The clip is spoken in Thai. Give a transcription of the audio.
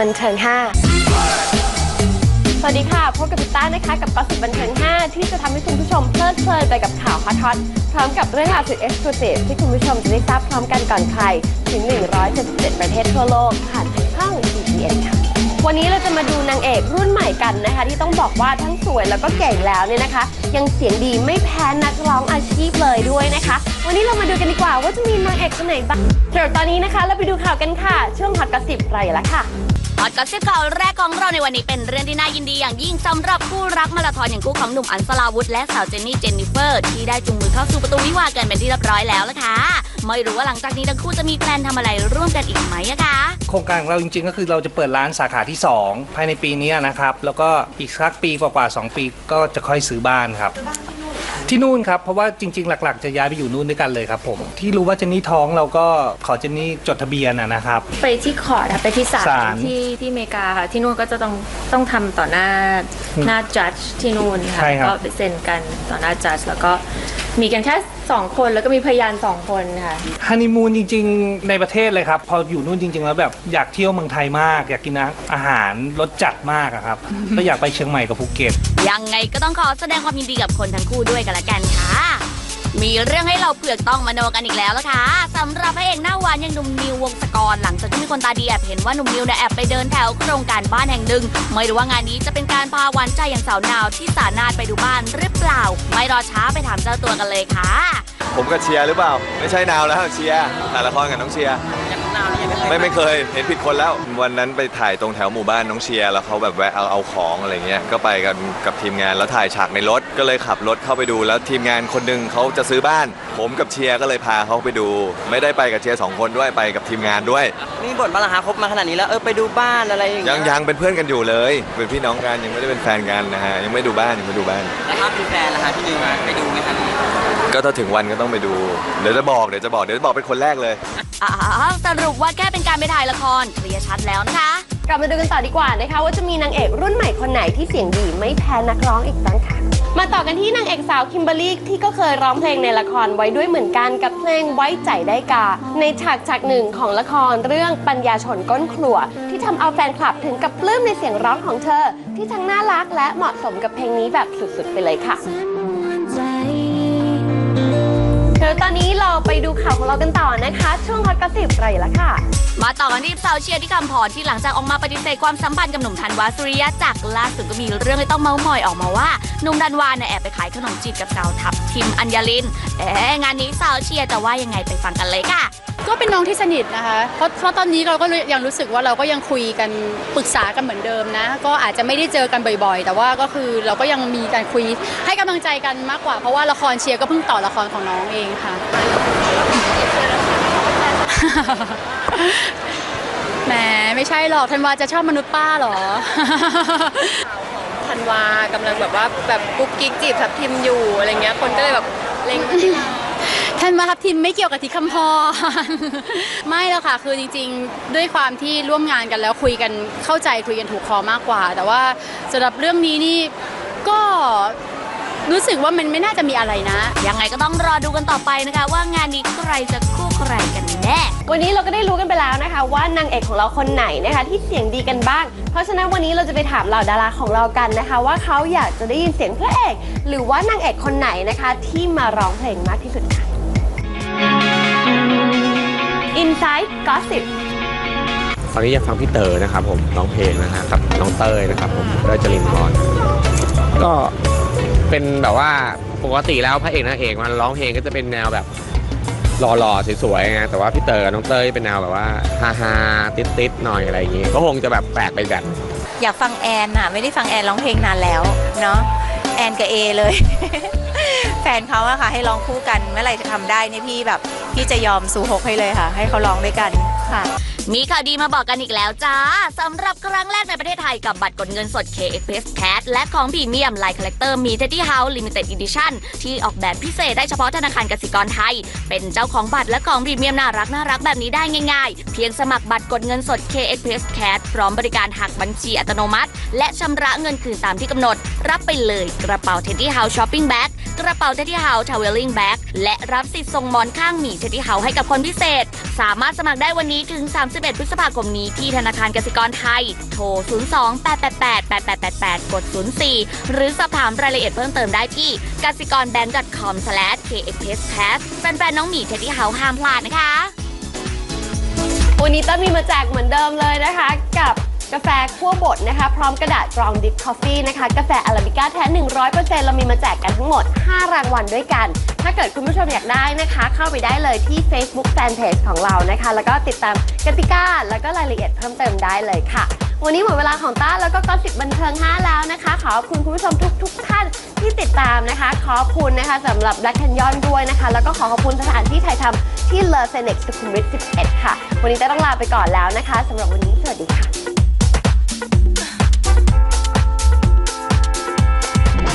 บันเทิง 5 สวัสดีค่ะ พบกับพิต้านะคะกับกอสิบบันเทิง 5 ที่จะทำให้คุณผู้ชมเพลิดเพลินไปกับข่าวฮอตฮอตพร้อมกับเรื่องราวสุดเอ็กซ์คลูซีฟที่คุณผู้ชมจะได้ทราบพร้อมกันก่อนใคร ถึง 177 ประเทศทั่วโลกผ่านทางช่อง GTN ค่ะวันนี้เราจะมาดูนางเอกรุ่นใหม่กันนะคะ ที่ต้องบอกว่าทั้งสวยแล้วก็เก่งแล้วเนี่ยนะคะ ยังเสียงดีไม่แพ้นักร้องอาชีพเลยด้วยนะคะ วันนี้เรามาดูกันดีกว่าว่าจะมีนางเอกคนไหนบ้างเดี๋ยวตอนนี้นะคะ เราไปดูข่าวกันค่ะ ช่วงฮอตกระสิบไรและค่ะ ฮอตก็สิบข่าวแรกของเราในวันนี้เป็นเรื่องที่น่ายินดีอย่างยิ่งสำหรับคู่รักมาราธอนอย่างคู่ของหนุ่มอันสลาวุธและสาวเจนนี่เจนนิเฟอร์ ที่ได้จูงมือเข้าสู่ประตูวิวากันเป็นที่เรียบร้อยแล้วละค่ะไม่รู้ว่าหลังจากนี้ทั้งคู่จะมีแพลนทำอะไรร่วมกันอีกไหมอะคะโครงการของเราจริงๆ ก็คือเราจะเปิดร้านสาขาที่ 2 ภายในปีนี้นะครับแล้วก็อีกสักปีกว่าๆ2ปีก็จะค่อยซื้อบ้านครับ ที่นู่นครับ เพราะว่าจริง ๆ หลัก ๆ จะย้ายไปอยู่นู่นด้วยกันเลยครับผม ที่รู้ว่าเจนนี่ท้องเราก็ขอเจนนี่จดทะเบียนนะนะครับ ไปที่คอร์ดค่ะไปที่ศาลศาลที่ที่อเมริกาค่ะ ที่นู่นก็จะต้องต้องทำต่อหน้าหน้าจัดที่นู่นค่ะใช่ครับ ก็ไปเซ็นกันต่อหน้าจัดแล้วก็ มีกันแค่สองคนแล้วก็มีพยานสองคนค่ะ ฮันนีมูนจริงๆ ในประเทศเลยครับ พออยู่นู่นจริง ๆ แล้วแบบอยากเที่ยวเมืองไทยมาก อยากกินอาหารรสจัดมากอะครับ ก็อยากไปเชียงใหม่กับภูเก็ต ยังไงก็ต้องขอแสดงความยินดีกับคนทั้งคู่ด้วยกันละกันค่ะ มีเรื่องให้เราเผือกต้องมโนกันอีกแล้วละค่ะสำหรับพระเอกหน้าหวานอย่างหนุ่มนิววงศกรหลังจากที่มีคนตาดีแอบเห็นว่าหนุ่มนิวเนี่ยแอบไปเดินแถวโครงการบ้านแห่งหนึ่งไม่รู้ว่างานนี้จะเป็นการพาหวานใจอย่างสาวนาวที่สานาดไปดูบ้านหรือเปล่า ไม่รอช้าไปถามเจ้าตัวกันเลยค่ะ ผมกับเชียร์หรือเปล่า ไม่ใช่นาวแล้วเชียร์ถ่ายละครกับน้องเชียร์ไม่ไม่เคยเห็นผิดคนแล้ว วันนั้นไปถ่ายตรงแถวหมู่บ้านน้องเชียร์แล้วเขาแบบแวะเอาเอาของอะไรเงี้ยก็ไปกันกับทีมงานแล้วถ่ายฉากในรถก็เลยขับรถเข้าไปดูแล้วทีมงานคนหนึงเขาจะซื้อบ้าน ผมกับเชียร์ก็เลยพาเขาไปดู ไม่ได้ไปกับเชียร์สองคนด้วยไปกับทีมงานด้วย มีบทมาละฮะครบมาขนาดนี้แล้วเออไปดูบ้านอะไรอย่างยัเงี้งยังเป็นเพื่อนกันอยู่เลย เป็นพี่น้องกันยังไม่ได้เป็นแฟนกันนะฮะยังไม่ดูบ้านยังไม่ดูบ้าน แล้วครับมีแฟนละฮะพี่นิวไปดูไหมครับก็ถ้าถึงวันก็ต้องไปดู เดี๋ยวจะบอกเดี๋ยวจะบอกเดี๋ยวจะบอกเป็นคนแรกเลยอ้าวสรุปว่าแค่เป็นการไปถ่ายละครเคลียร์ชัดแล้วนะคะ กลับมาดูกันต่อดีกว่านะคะ ว่าจะมีนางเอกรุ่นใหม่คนไหนที่เสียงดีไม่แพ้นักร้องอีกบ้างค่ะ มาต่อกันที่นางเอกสาวคิมเบอรรี่ที่ก็เคยร้องเพลงในละครไว้ด้วยเหมือนกันกับเพลงไว้ใจได้กา ในฉากฉากหนึ่งของละครเรื่องปัญญาชนก้นครัว ที่ทำเอาแฟนคลับถึงกับปลื้มในเสียงร้องของเธอ ที่ทั้งน่ารักและเหมาะสมกับเพลงนี้แบบสุดๆไปเลยค่ะ ไปดูข่าวของเรากันต่อนะคะ ช่วงฮอตกระสิบไรละค่ะ มาต่อกันที่สาวเชียร์ที่คำพรที่หลังจากออกมาปฏิเสธความสัมพันธ์กับหนุ่มธันวาสุริยะจักรล่าสุดก็มีเรื่องให้ต้องเมาส์มอยออกมาว่าหนุ่มธันวาเนี่ยแอบไปขายขนมจีบกับสาวทับทิมอัญญาลินเอ๊ะงานนี้สาวเชียร์จะว่ายังไงไปฟังกันเลยค่ะก็เป็นน้องที่สนิทนะคะ เพราะเพราะตอนนี้เราก็ยังรู้สึกว่าเราก็ยังคุยกันปรึกษากันเหมือนเดิมนะ ก็อาจจะไม่ได้เจอกันบ่อยๆ แต่ว่าก็คือเราก็ยังมีการคุยให้กำลังใจกันมากกว่า เพราะว่าละครเชียร์ก็เพิ่งต่อละครของน้องเองค่ะ แหม ไม่ใช่หรอกธันวาจะชอบมนุษย์ป้าเหรอ ธันวากำลังแบบว่าแบบกุ๊กกิ๊กจีบทับทิมอยู่อะไรเงี้ยคนก็เลยแบบเล็งท่านมาทับทิมไม่เกี่ยวกับที่คำพร ไม่แล้วค่ะ คือจริงๆ ด้วยความที่ร่วมงานกันแล้วคุยกันเข้าใจคุยกันถูกคอมากกว่า แต่ว่าสำหรับเรื่องนี้นี่ก็ รู้สึกว่ามันไม่น่าจะมีอะไรนะ ยังไงก็ต้องรอดูกันต่อไปนะคะ ว่างานนี้ใครจะคู่ใครกันแน่ วันนี้เราก็ได้รู้กันไปแล้วนะคะ ว่านางเอกของเราคนไหนนะคะที่เสียงดีกันบ้าง เพราะฉะนั้นวันนี้เราจะไปถามเหล่าดาราของเรากันนะคะ ว่าเขาอยากจะได้ยินเสียงพระเอกหรือว่านางเอกคนไหนนะคะ ที่มาร้องเพลงมากที่สุดค่ะ Inside Gossip ตอนนี้อยากฟังพี่เต๋อนะครับผมร้องเพลงนะฮะกับน้องเต้ยนะครับผมเต้ยจรินพรก็ เป็นแบบว่าปกติแล้วพระเอกนางเอกมันร้องเพลงก็จะเป็นแนวแบบหล่อๆสวยๆไงแต่ว่าพี่เต๋อกับน้องเต้ยเป็นแนวแบบว่าฮาๆติดๆหน่อยอะไรอย่างงี้ก็คงจะแบบแปลกไปแบบอยากฟังแอนน่ะ ไม่ได้ฟังแอนร้องเพลงนานแล้วเนาะแอนกับเอเลย แฟนเขาอะค่ะ ให้ร้องคู่กันเมื่อไหร่จะทำได้เนี่ยพี่แบบพี่จะยอมสู่หกให้เลยค่ะ ให้เขาร้องด้วยกันค่ะ มีข่าวดีมาบอกกันอีกแล้วจ้าสำหรับครั้งแรกในประเทศไทยกับบัตรกดเงินสด KXS Cat และของพรีเมียม Line Collector มี Teddy House Limited Edition ที่ออกแบบพิเศษได้เฉพาะธนาคารกสิกรไทย เป็นเจ้าของบัตรและของพรีเมียมน่ารักน่ารักแบบนี้ได้ง่ายๆ เพียงสมัครบัตรกดเงินสด KXS Cat พร้อมบริการหักบัญชีอัตโนมัติ และชำระเงินคืนตามที่กำหนด รับไปเลยกระเป๋า Teddy House Shopping Bag กระเป๋าเทที่เฮาส์ทาวเวลลิงแบ็กและรับสิทธิ์ส่งหมอนข้างหมีเทที่เฮาส์ให้กับคนพิเศษ สามารถสมัครได้วันนี้ถึง31 พฤษภาคมนี้ที่ธนาคารกสิกรไทย โทร 02 888 8888 กด 04 หรือสอบถามรายละเอียดเพิ่มเติมได้ที่กสิกรแบงก์ .com k f s p a s s แฟนๆน้องหมีเทดดี้เฮาห้ามพลาดนะคะ วันนี้ต้นมีมาแจกเหมือนเดิมเลยนะคะ กับ กาแฟคั่วบดนะคะ พร้อมกระดาษกรองดิฟคอฟฟี่นะคะ กาแฟอาราบิก้าแท้ 100%เรามีมาแจกกันทั้งหมด 5 รางวัลด้วยกัน ถ้าเกิดคุณผู้ชมอยากได้นะคะ เข้าไปได้เลยที่ Facebook Fanpage ของเรานะคะ แล้วก็ติดตามกติกาแล้วก็รายละเอียดเพิ่มเติมได้เลยค่ะ วันนี้หมดเวลาของต้าแล้วก็ก้อนสิบบันเทิง 5 แล้วนะคะ ขอบคุณคุณผู้ชมทุกทุกท่านที่ติดตามนะคะ ขอบคุณนะคะสำหรับ Black Canyon ด้วยนะคะ แล้วก็ขอขอบคุณสถานที่ถ่ายทำที่ l e r c e n e x สุขุมวิท 11 ค่ะ วันนี้ต้าต้องลาไปก่อนแล้วนะคะสำหรับวันนี้สวัสดีค่ะ